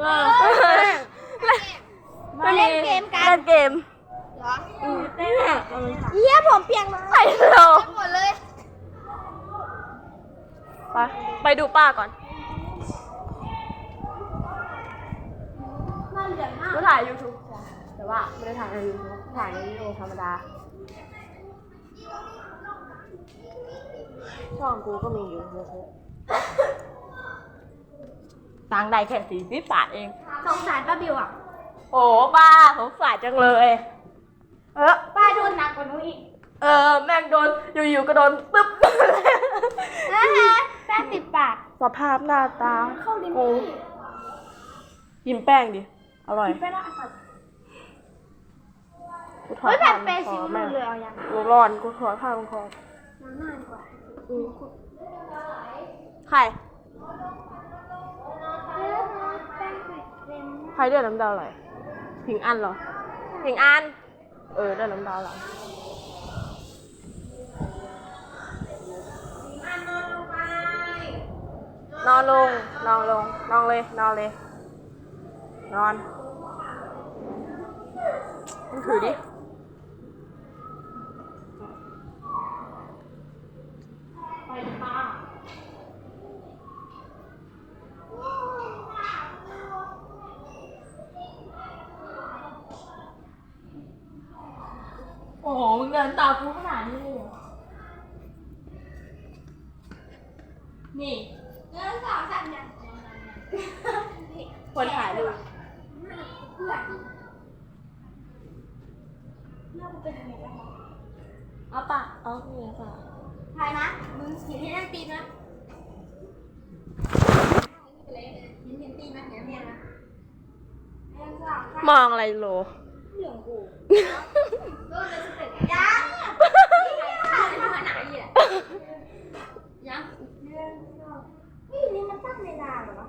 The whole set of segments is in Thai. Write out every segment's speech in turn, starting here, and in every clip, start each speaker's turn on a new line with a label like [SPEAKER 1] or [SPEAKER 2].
[SPEAKER 1] เออ
[SPEAKER 2] มาเล่นเกมกัน
[SPEAKER 1] เล่นเกม
[SPEAKER 2] เหรอ
[SPEAKER 1] เนี่ย
[SPEAKER 2] เยี่ยผมเปียกเลย
[SPEAKER 1] ไปเร็ว
[SPEAKER 2] หมดเลย
[SPEAKER 1] ไปไปดูป้าก่อน
[SPEAKER 2] น่าเหลืองมาก
[SPEAKER 1] ก็ถ่าย YouTube แต่ว่าไม่ได้ถ่ายใน YouTube ถ่ายในวิดีโอธรรมดาช่องกูก็มีอยู่ YouTube ตังค์ได้แค่สี่สิบบาทเอง
[SPEAKER 2] สงสารป้าบิวอะ
[SPEAKER 1] โอ้ป้าสงสารจังเลย เออ
[SPEAKER 2] ป้าโดนหนักกว่าหนูอีก
[SPEAKER 1] เออ แม่งโดนอยู่ๆก็โดนปึ๊บ
[SPEAKER 2] นะฮะแป้งติดปาก
[SPEAKER 1] สภาพหน้าตา
[SPEAKER 2] เข้าลิ้น
[SPEAKER 1] กู
[SPEAKER 2] พี่
[SPEAKER 1] กินแป้งดิ อร่อย
[SPEAKER 2] ไปแล้วก่อน
[SPEAKER 1] กูถอ
[SPEAKER 2] เฮ้
[SPEAKER 1] ด
[SPEAKER 2] ยแผ่
[SPEAKER 1] ผ้าน
[SPEAKER 2] เป
[SPEAKER 1] มันค
[SPEAKER 2] ซิ
[SPEAKER 1] อ
[SPEAKER 2] ว
[SPEAKER 1] แม่ง
[SPEAKER 2] เลยเอายัง
[SPEAKER 1] กูร้อนกูถอดผ้ามันคอ
[SPEAKER 2] น้ำหน้าดีกว่า
[SPEAKER 1] ใคร
[SPEAKER 2] แป้งติดเต็ม
[SPEAKER 1] ใครเดือดน้ำดาวไหลผิงอันเหรอผิงอัน เออเดือดน้ำดาวไหลนอนลง นอนลง นอนเลย นอนเลย นอนมึงถือดิ โอ้โหมึงเดินตามกูขนาดนี้เลยเหรอนี่
[SPEAKER 2] เนื้อสาวสั่นยัง
[SPEAKER 1] คนถ่ายรูป
[SPEAKER 2] เพื่อนเนื้อมันเป็นยังไงบ้าง
[SPEAKER 1] เอาปะเอาเนี่ยปะ
[SPEAKER 2] ถ่ายนะ มึงขีดให้นั่งตีนนะเห็นเห็นตีนไหมเห็นเห็นนะเนื้อสาวสั่น
[SPEAKER 1] มองอะไรโล
[SPEAKER 2] เหลืองกู ยังยังมาไหนอะยังนี่นี่มันตั้งเวลาเหรอ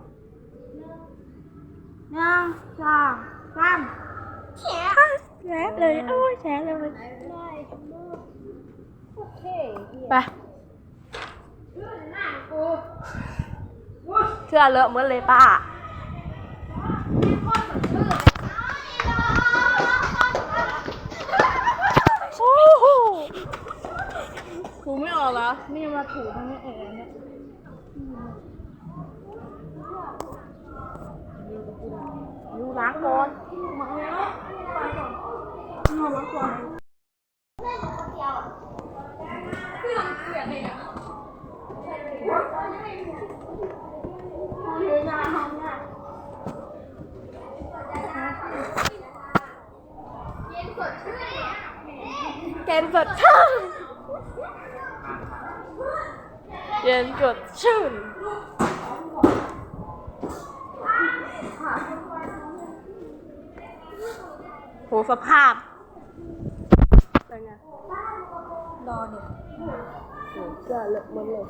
[SPEAKER 2] หนึ่งสองสามแฉ
[SPEAKER 1] แฉเลยโอ้ยแฉเลย
[SPEAKER 2] โอเค
[SPEAKER 1] ไปเสื้อเลอะเหมือนเลยป้า โอ้โห ถูไม่ออกแล้วนี่มาถูทางนี้เองเนี่ยอยู่ล้างก่อนมาแล้วมาล้างก่อ
[SPEAKER 2] น
[SPEAKER 1] เย็นสดชื่น เย็นสดชื่นโหสภาพเป็นไง
[SPEAKER 2] รอเนี่ย
[SPEAKER 1] โหเสื้อเลอะหมดเลย